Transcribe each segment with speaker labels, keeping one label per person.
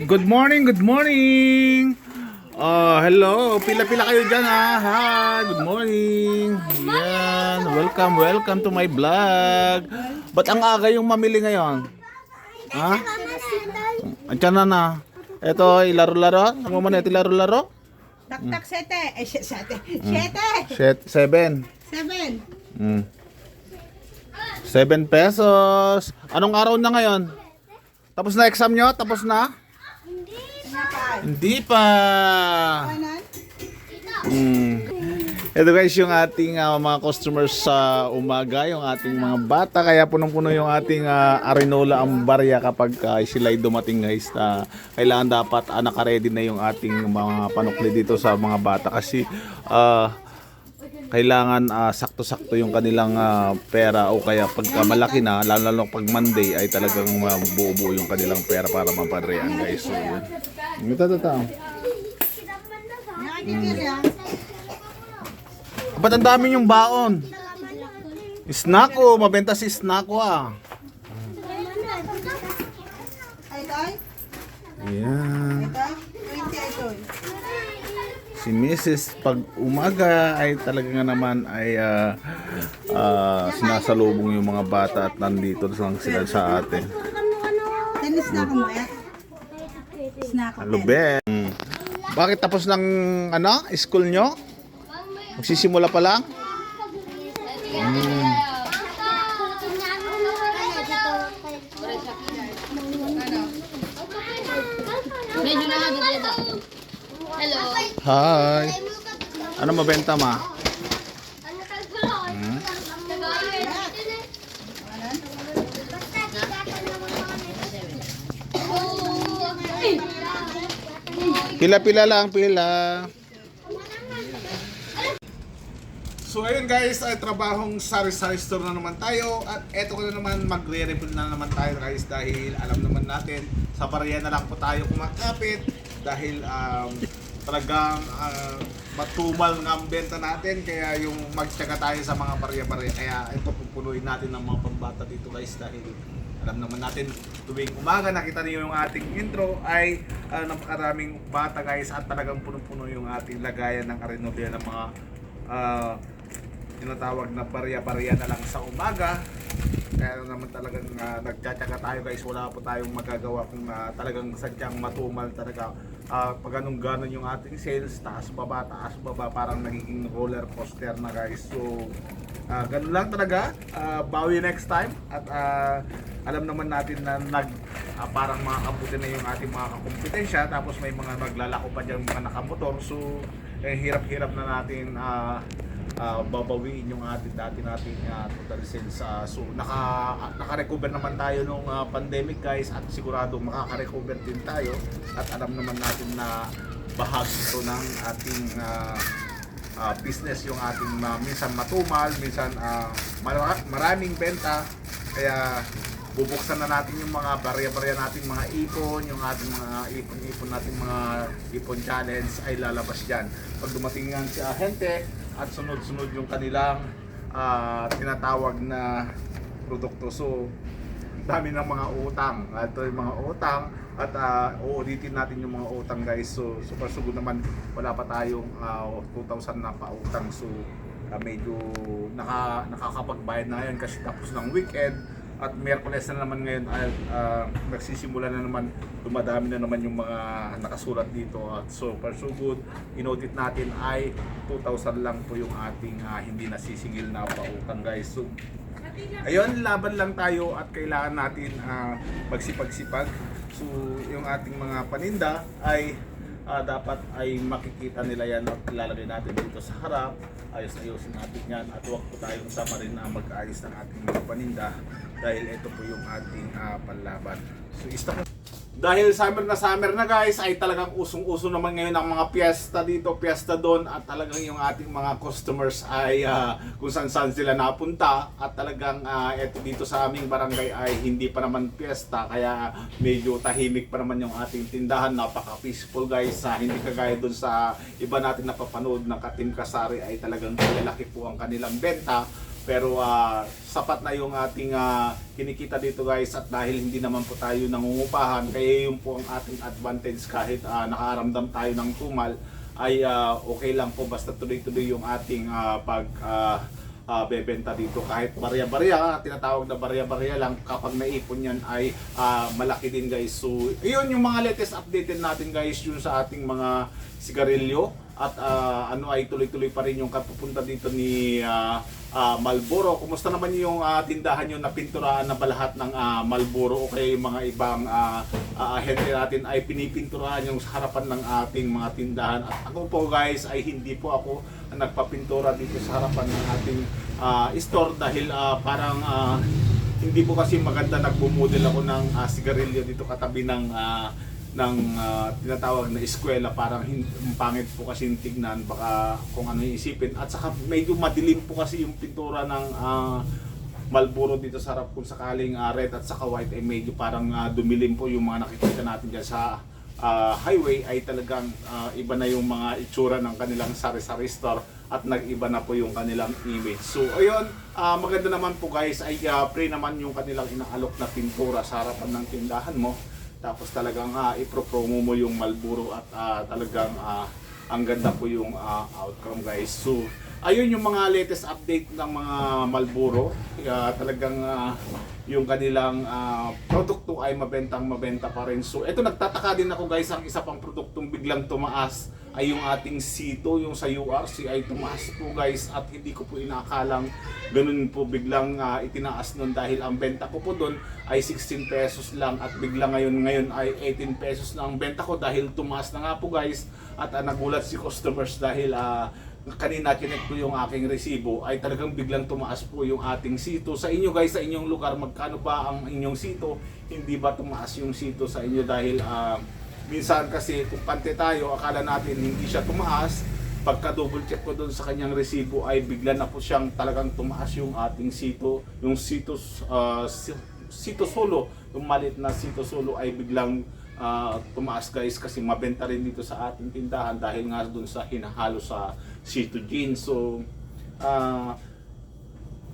Speaker 1: Good morning, good morning. Oh, hello. Pila-pila kayo dyan ha. Hi, good morning. Yan. Welcome, welcome to my vlog. Ba't ang aga yung mamili ngayon? Ha? Andiyan na na. Ito, ilaro-laro. Ano mo na ito, ilaro-laro?
Speaker 2: Tak-tak sete. Eh, sete. Sete.
Speaker 1: Set, seven.
Speaker 2: Seven.
Speaker 1: Mm. Seven pesos. Anong araw na ngayon? Tapos na exam nyo? Tapos na? Hindi pa. Mm. Ito guys yung ating ah, mga customers sa umaga, yung ating mga bata. Kaya punong-puno yung ating ah, Arinola ang barya kapag uh, sila dumating guys. na kailangan dapat uh, nakaready na yung ating mga panukli dito sa mga bata. Kasi ah, kailangan ah, sakto-sakto yung kanilang ah, pera o kaya pagka malaki na, lalo-lalo pag Monday ay talagang uh, buo-buo yung kanilang pera para maparehan guys. So, yun. Ito, ito, ito.
Speaker 2: Nakakikiri ah.
Speaker 1: Ba't ang dami yung baon? Snacko, mabenta si Snacko ah.
Speaker 2: Ay, ay.
Speaker 1: Ayan.
Speaker 2: Ito. 20 ito.
Speaker 1: Si Mrs. pag umaga ay talaga nga naman ay ah, ah, sinasalubong yung mga bata at nandito lang sila sa atin.
Speaker 2: Tennis na ako mo eh. Snack ako.
Speaker 1: Lube. Mm. Bakit tapos ng ano, school nyo? Magsisimula pa lang?
Speaker 3: Medyo na.
Speaker 1: Hi. Ano mabenta ma? Pila-pila lang, pila. So ayun guys, ay trabahong sari-sari store na naman tayo at eto ko na naman magre-refill na naman tayo guys dahil alam naman natin sa barya na lang po tayo kumakapit dahil um, talagang ah, matumal ang benta natin. Kaya yung magtyaga tayo sa mga barya-barya. Kaya ito pupunuin natin ng mga pambata dito guys. Dahil alam naman natin tuwing umaga nakita niyo yung ating intro ay ah, napakaraming bata guys. At talagang punong-puno yung ating lagayan ng Arenobia ng mga ah, tinatawag na barya-barya na lang sa umaga. Kaya naman talagang uh, nagtsatsaga tayo guys, wala po tayong magagawa kung ah, talagang sadyang matumal talaga. Ah, pag anong ganon yung ating sales, taas baba, taas baba, parang nagiging roller coaster na guys. So, ah, ganun lang talaga. Ah, bawi next time. At ah, alam naman natin na nag ah, parang makakabuti na yung ating mga kakumpetensya tapos may mga naglalako pa dyan mga nakamotor so eh, hirap-hirap na natin ah, ah, babawiin yung ating dati nating ah, total sales Ah, so naka naka-recover naman tayo nung ah, pandemic guys at sigurado makaka-recover din tayo at alam naman natin na bahagi ito ng ating ah, ah, business yung ating ah, minsan matumal, minsan mara- maraming benta kaya bubuksan na natin yung mga barya-barya nating mga ipon, yung ating mga ipon-ipon nating mga ipon challenge ay lalabas dyan. Pag dumating yan si ahente at sunod-sunod yung kanilang ah, tinatawag na produkto. So, dami ng mga utang. Ito yung mga utang at uh, uulitin natin yung mga utang guys. So, super sugod naman wala pa tayong ah, 2,000 na pautang. So, ah, medyo naka, nakakapagbayad na ngayon kasi tapos ng weekend at Miyerkules na naman ngayon ay ah, nagsisimula na naman dumadami na naman yung mga nakasulat dito. At so far so good. Inotit natin ay 2,000 lang po yung ating ah, hindi nasisingil na pautang guys. So Ayun, laban lang tayo at kailangan natin ah, magsipag-sipag. So, yung ating mga paninda ay ah, dapat ay makikita nila yan at ilalagay natin dito sa harap. Ayos-ayosin natin yan at huwag po tayong sama rin na mag-ayos ng ating paninda dahil ito po yung ating ah, panlaban. So, stop dahil summer na summer na guys, ay talagang usong-uso naman ngayon ang mga piyesta dito, piyesta doon. At talagang yung ating mga customers ay ah, kung saan-saan sila napunta. At talagang ah, eto dito sa aming barangay ay hindi pa naman piyesta. Kaya medyo tahimik pa naman yung ating tindahan, napaka-peaceful guys, ah, hindi kagaya doon sa iba natin napapanood na Katim Kasari ay talagang lalaki po ang kanilang benta Pero ah, sapat na yung ating ah, kinikita dito guys at dahil hindi naman po tayo nangungupahan kaya yun po ang ating advantage kahit ah, nakaramdam tayo ng tumal ay ah, okay lang po. Basta tuloy-tuloy yung ating ah, pag ah, bebenta dito. Kahit barya-barya, tinatawag na barya-barya lang kapag naipon yan ay ah, malaki din guys. So, yun yung mga latest updated natin guys yun sa ating mga sigarilyo. At ah, ano ay tuloy-tuloy pa rin yung kapupunta dito ni ah, ah, Malboro. Kumusta naman yung ah, tindahan nyo na pinturaan na ba ng ah, Malboro o kaya yung mga ibang ah, ah, ahente natin ay pinipinturahan yung harapan ng ating mga tindahan. At ako po guys ay hindi po ako nagpapintura dito sa harapan ng ating ah, store dahil ah, parang ah, hindi po kasi maganda nagbumodel ako ng ah, sigarilyo dito katabi ng ah, ng ah, tinatawag na eskwela parang hin- ang pangit po kasi tignan baka kung ano yung isipin at saka medyo madilim po kasi yung pintura ng ah, Malboro dito sa harap kung sakaling ah, red at saka white ay medyo parang ah, dumilim po yung mga nakikita natin dyan sa ah, highway ay talagang ah, iba na yung mga itsura ng kanilang sari-sari store at nag-iba na po yung kanilang image. So ayun, ah, maganda naman po guys ay ah, pre naman yung kanilang inaalok na pintura sa harapan ng tindahan mo. Tapos talagang uh, ipropromo mo yung Malboro at ah, talagang ah, ang ganda po yung ah, outcome guys. So ayun yung mga latest update ng mga Malboro. Kaya talagang ah, yung kanilang ah, produkto ay mabentang mabenta pa rin. So ito nagtataka din ako guys ang isa pang produktong biglang tumaas ay yung ating Sito, yung sa URC ay tumaas po guys at hindi ko po inakalang ganun po biglang ah, itinaas nun dahil ang benta ko po doon ay 16 pesos lang at bigla ngayon ngayon ay 18 pesos na ang benta ko dahil tumaas na nga po guys at ah, nagulat si customers dahil ah, kanina kinek ko yung aking resibo ay talagang biglang tumaas po yung ating sito. Sa inyo guys, sa inyong lugar, magkano ba ang inyong sito? Hindi ba tumaas yung sito sa inyo dahil ah, minsan kasi kung pante tayo, akala natin hindi siya tumaas. Pagka double check ko doon sa kanyang resibo ay bigla na po siyang talagang tumaas yung ating sito. Yung sito, si- sito solo, yung malit na sito solo ay biglang ah, tumaas guys kasi mabenta rin dito sa ating tindahan dahil nga doon sa hinahalo sa Sito Gin. So, ah,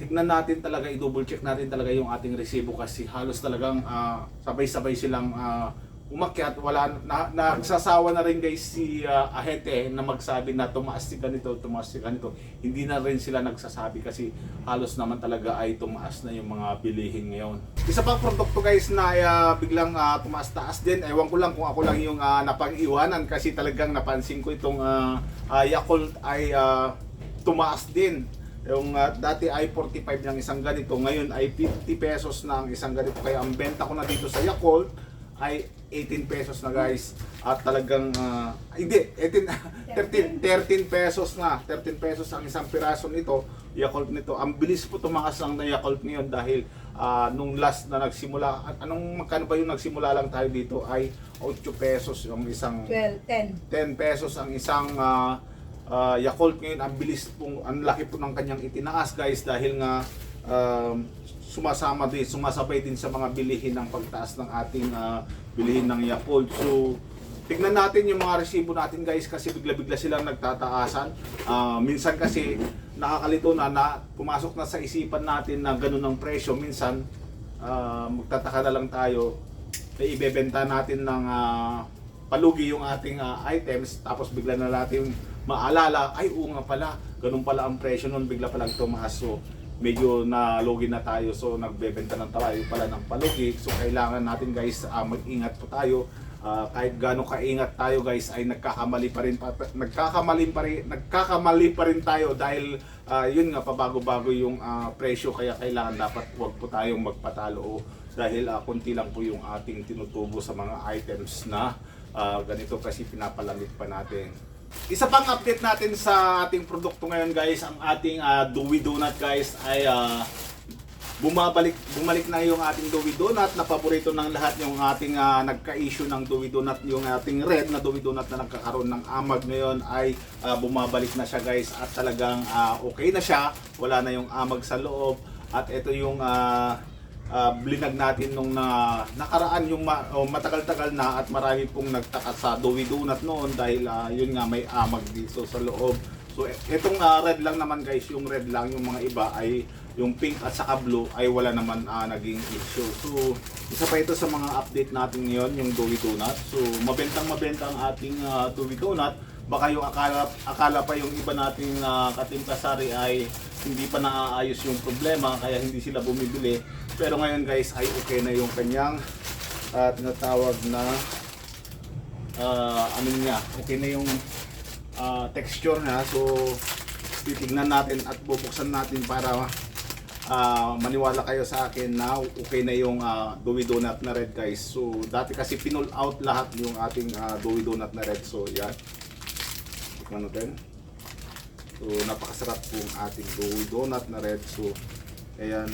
Speaker 1: tignan natin talaga, i-double check natin talaga yung ating resibo kasi halos talagang ah, sabay-sabay silang ah, umakyat. Wala, na, nagsasawa na rin guys si ah, ahente na magsabi na tumaas si ganito, tumaas si ganito. Hindi na rin sila nagsasabi kasi halos naman talaga ay tumaas na yung mga bilihin ngayon. Isa pang produkto guys na ah, biglang ah, tumaas-taas din. Ewan ko lang kung ako lang yung ah, napag-iwanan kasi talagang napansin ko itong ah, ah, Yakult ay ah, tumaas din. Yung ah, dati ay 45 ng isang ganito, ngayon ay 50 pesos na ang isang ganito. Kaya ang benta ko na dito sa Yakult ay 18 pesos na guys. At talagang, ah, hindi, 18, 13, 13 pesos na. 13 pesos ang isang piraso nito, Yakult nito. Ang bilis po tumakas lang na Yakult ngayon dahil ah, nung last na nagsimula, anong magkano ba yung nagsimula lang tayo dito ay 8 pesos yung isang
Speaker 2: 12, 10.
Speaker 1: 10 pesos ang isang ah, ah, Yakult ngayon ang bilis pong ang laki po ng kanyang itinaas guys dahil nga um, sumasama din sumasabay din sa mga bilihin ng pagtaas ng ating ah, bilihin ng Yakult. So tignan natin yung mga resibo natin guys kasi bigla-bigla silang nagtataasan. Ah, minsan kasi nakakalito na na pumasok na sa isipan natin na ganun ang presyo. Minsan ah, magtataka na lang tayo na ibebenta natin ng ah, palugi yung ating ah, items tapos bigla na natin maalala ay oo nga pala ganun pala ang presyo nun bigla palang tumaas. So medyo nalugi na tayo so nagbebenta ng tayo pala ng palugi. So kailangan natin guys ah, mag-ingat po tayo. Ah, kahit gaano kaingat tayo guys ay nagkakamali pa rin pa, nagkakamali pa rin nagkakamali pa rin tayo dahil ah, yun nga pabago-bago yung ah, presyo. Kaya kailangan dapat wag po tayong magpatalo o dahil ah, konti lang po yung ating tinutubo sa mga items na ah, ganito kasi pinapalamig pa natin. Isa pang update natin sa ating produkto ngayon guys, ang ating ah, Dewey Donut guys ay ah, bumabalik bumalik na yung ating Dewey Donut. Na paborito ng lahat yung ating ah, nagka-issue ng Dewey Donut. Yung ating red na Dewey Donut na nagkakaroon ng amag ngayon ay ah, bumabalik na siya guys at talagang ah, okay na siya. Wala na yung amag sa loob. At ito yung ah, ah, blinag natin nung na nakaraan yung ma- oh, matagal-tagal na at marami pong nagtaka sa Dewey Donut noon dahil ah, yun nga may amag dito sa loob So e- itong ah, red lang naman guys, yung red lang, yung mga iba ay yung pink at saka blue ay wala naman ah, naging issue. So isa pa ito sa mga update natin ngayon, yung Dewey Donut. So mabentang mabenta ang ating uh, Dewey Donut. Baka yung akala, akala pa yung iba nating uh, katimpasari ay hindi pa naaayos yung problema kaya hindi sila bumibili. Pero ngayon guys ay okay na yung kanyang uh, tinatawag na uh, ano niya, okay na yung uh, texture niya. So, titignan natin at bubuksan natin para uh, maniwala kayo sa akin na okay na yung uh, Dewey Donut na red guys. So, dati kasi pinull out lahat yung ating uh, Dewey Donut na red. So, yan. Tikman natin. So, napakasarap pong ating Dewey Donut na red. So, ayan.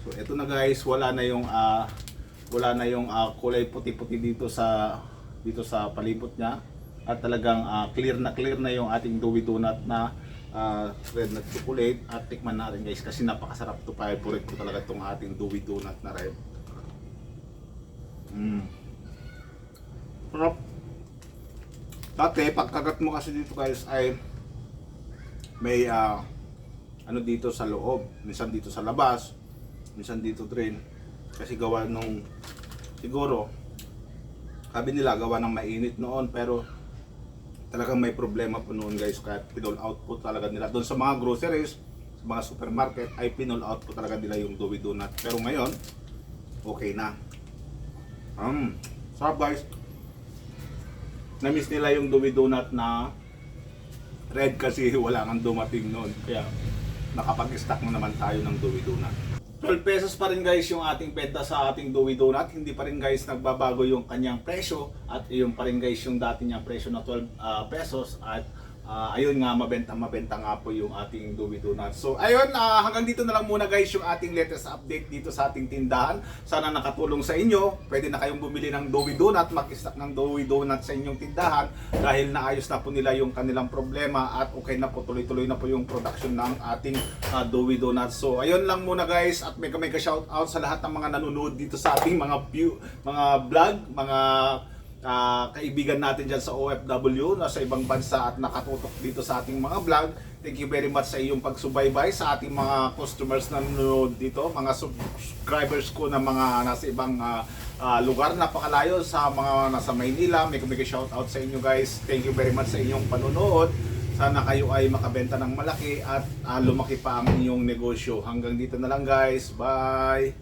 Speaker 1: So, ito na guys, wala na yung ah, wala na yung ah, kulay puti-puti dito sa dito sa palibot niya at talagang ah, clear na clear na yung ating Dewey Donut na ah, red na chocolate at tikman natin guys kasi napakasarap to favorite ko talaga itong ating Dewey Donut na red. Mm. Sarap. Dati, pagkagat mo kasi dito guys ay may ah, ano dito sa loob, minsan dito sa labas, minsan dito rin. Kasi gawa nung siguro sabi nila gawa ng mainit noon. Pero talagang may problema po noon guys kaya pinol out po talaga nila. Doon sa mga groceries sa mga supermarket ay pinol out po talaga nila yung Dewey Donut. Pero ngayon okay na. Um, sarap guys na-miss nila yung Dewey Donut na red kasi wala kang dumating noon kaya nakapag-stock na naman tayo ng Dewey Donut 12 pesos pa rin guys yung ating benta sa ating Dewey Donut. Hindi pa rin guys nagbabago yung kanyang presyo at yung pa rin guys yung dati niyang presyo na 12 ah, pesos at ah, ayun nga mabenta mabenta nga po yung ating Dewey Donut. So ayun ah, hanggang dito na lang muna guys yung ating latest update dito sa ating tindahan. Sana nakatulong sa inyo. Pwede na kayong bumili ng Dewey Donut, mag-stock ng Dewey Donut sa inyong tindahan dahil naayos na po nila yung kanilang problema at okay na po tuloy-tuloy na po yung production ng ating uh, Dewey Donut. So ayun lang muna guys at mega mega shout out sa lahat ng mga nanonood dito sa ating mga view, mga vlog, mga ah, kaibigan natin dyan sa OFW na sa ibang bansa at nakatutok dito sa ating mga vlog. Thank you very much sa iyong pagsubaybay sa ating mga customers na nanonood dito, mga subscribers ko na mga nasa ibang ah, ah, lugar napakalayo sa mga nasa Maynila. May kumika shout out sa inyo guys. Thank you very much sa inyong panonood. Sana kayo ay makabenta ng malaki at ah, lumaki pa ang inyong negosyo. Hanggang dito na lang guys. Bye!